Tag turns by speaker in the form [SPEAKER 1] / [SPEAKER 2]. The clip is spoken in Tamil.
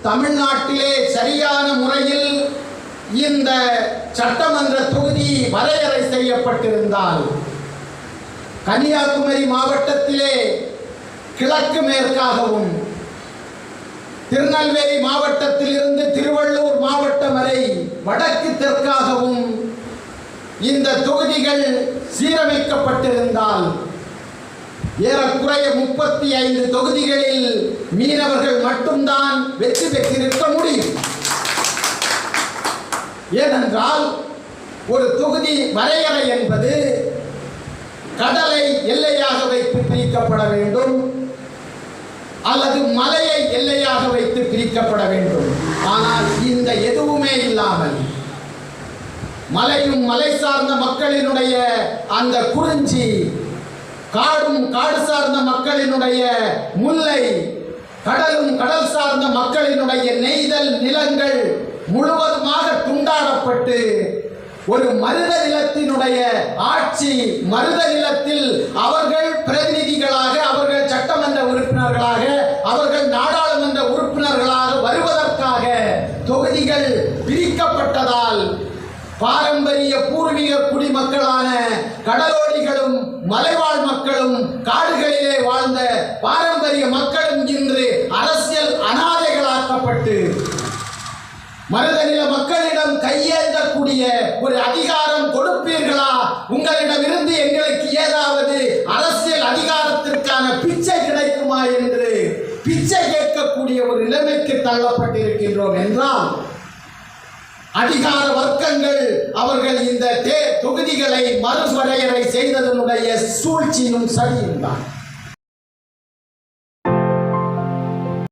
[SPEAKER 1] தமிழ்நாட்டிலே சரியான முறையில் இந்த சட்டமன்ற தொகுதி வரையறை செய்யப்பட்டிருந்தால் கன்னியாகுமரி மாவட்டத்திலே கிழக்கு மேற்காகவும் திருநெல்வேலி மாவட்டத்திலிருந்து திருவள்ளூர் மாவட்டம் வரை வடக்கு தெற்காகவும் இந்த தொகுதிகள் சீரமைக்கப்பட்டிருந்த ஏறக்குறைய முப்பத்தி ஐந்து தொகுதிகளில் மீனவர்கள் மட்டும்தான் வெற்றி பெற்றிருக்க முடியும். ஏனென்றால் ஒரு தொகுதி வரையறை என்பது கடலை எல்லையாக வைத்து பிரிக்கப்பட வேண்டும் அல்லது மலையை எல்லையாக வைத்து பிரிக்கப்பட வேண்டும். ஆனால் இந்த எதுவுமே இல்லாமல் மலையும் மலை சார்ந்த மக்களினுடைய அந்த குறிஞ்சி காடும் காடு சார்ந்த மக்களினுடைய முல்லை கடலும் கடல் சார்ந்த மக்களினுடைய நெய்தல் நிலங்கள் முழுவதுமாக துண்டாடப்பட்டு ஒரு மருத நிலத்தினுடைய ஆட்சி மருத நிலத்தில் அவர்கள் பிரதிநிதிகளாக அவர்கள் சட்டமன்ற உறுப்பினர்களாக அவர்கள் நாடாளுமன்ற உறுப்பினர்களாக வருவதற்காக தொகுதிகள் பிரிக்கப்பட்டதால் பாரம்பரிய பூர்வீக குடிமக்களான கடலோடிகளும் மலைவாழ் மக்களும் காடுகளிலே வாழ்ந்த பாரம்பரிய மக்களும் இன்று அரசியல் அனாதைகளாக்கப்பட்டு மருதநில மக்களிடம் கையேந்தக்கூடிய ஒரு அதிகாரம் கொடுப்பீர்களா? உங்களிடமிருந்து எங்களுக்கு ஏதாவது அரசியல் அதிகாரத்திற்கான பிச்சை கிடைக்குமா என்று பிச்சை கேட்கக்கூடிய ஒரு நிலைமைக்கு தள்ளப்பட்டிருக்கின்றோம் என்றால் அதிகார வர்க்கங்கள் அவர்கள் இந்த தே தொகுதிகளை மறுவரையறை செய்ததனுடைய சூழ்ச்சியும் சரியும் தான்.